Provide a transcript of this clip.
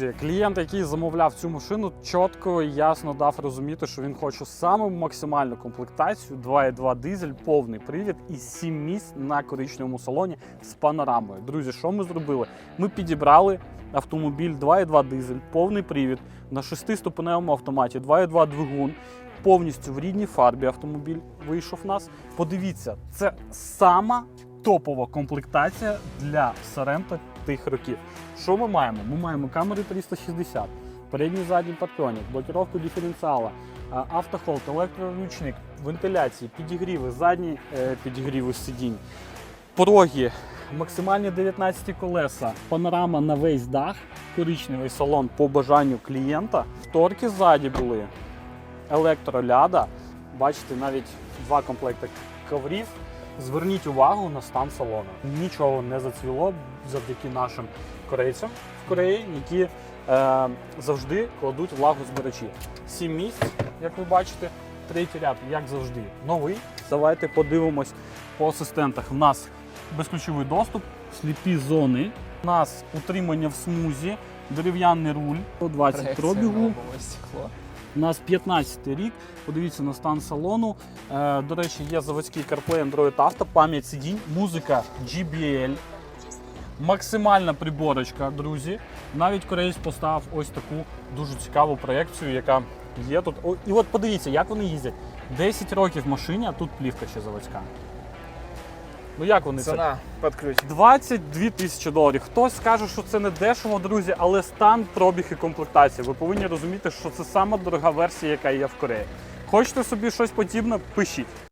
Друзі, клієнт, який замовляв цю машину, чітко і ясно дав розуміти, що він хоче саме максимальну комплектацію 2.2 дизель, повний привід і 7 місць на коричневому салоні з панорамою. Друзі, що ми зробили? Ми підібрали автомобіль 2.2 дизель, повний привід на 6-ступеневому автоматі, 2.2 двигун. Повністю в рідній фарбі автомобіль вийшов в нас. Подивіться, це сама топова комплектація для Сорента тих років. Що ми маємо? Ми маємо камери 360, передній задній парктронік, блокировку диференціала, автохолд, електроручник, вентиляції, підігріви, задні е, підігріви сидінь, пороги, максимальні 19 колеса, панорама на весь дах, коричневий салон по бажанню клієнта. Шторки ззаді були, електроляда. Бачите, навіть два комплекти коврів. Зверніть увагу на стан салону. Нічого не зацвіло завдяки нашим корейцям в Кореї, які е, завжди кладуть влагу збирачі. Сім місць, як ви бачите, третій ряд, як завжди, новий. Давайте подивимось по асистентах. У нас безключовий доступ, сліпі зони. У нас утримання в смузі, дерев'яний руль, 120 пробігу. У нас 15 рік. Подивіться на стан салону. Е, до речі, є заводський CarPlay Android Auto, пам'ять сидінь, музика GBL. Максимальна приборочка, друзі. Навіть кореєць поставив ось таку дуже цікаву проекцію, яка є тут. О, і от подивіться, як вони їздять. 10 років машині, а тут плівка ще заводська. Ну як вони це? Цена под ключ. 22 тисячі доларів. Хтось скаже, що це не дешево, друзі, але стан, пробіг і комплектація. Ви повинні розуміти, що це сама дорога версія, яка є в Кореї. Хочете собі щось подібне, пишіть.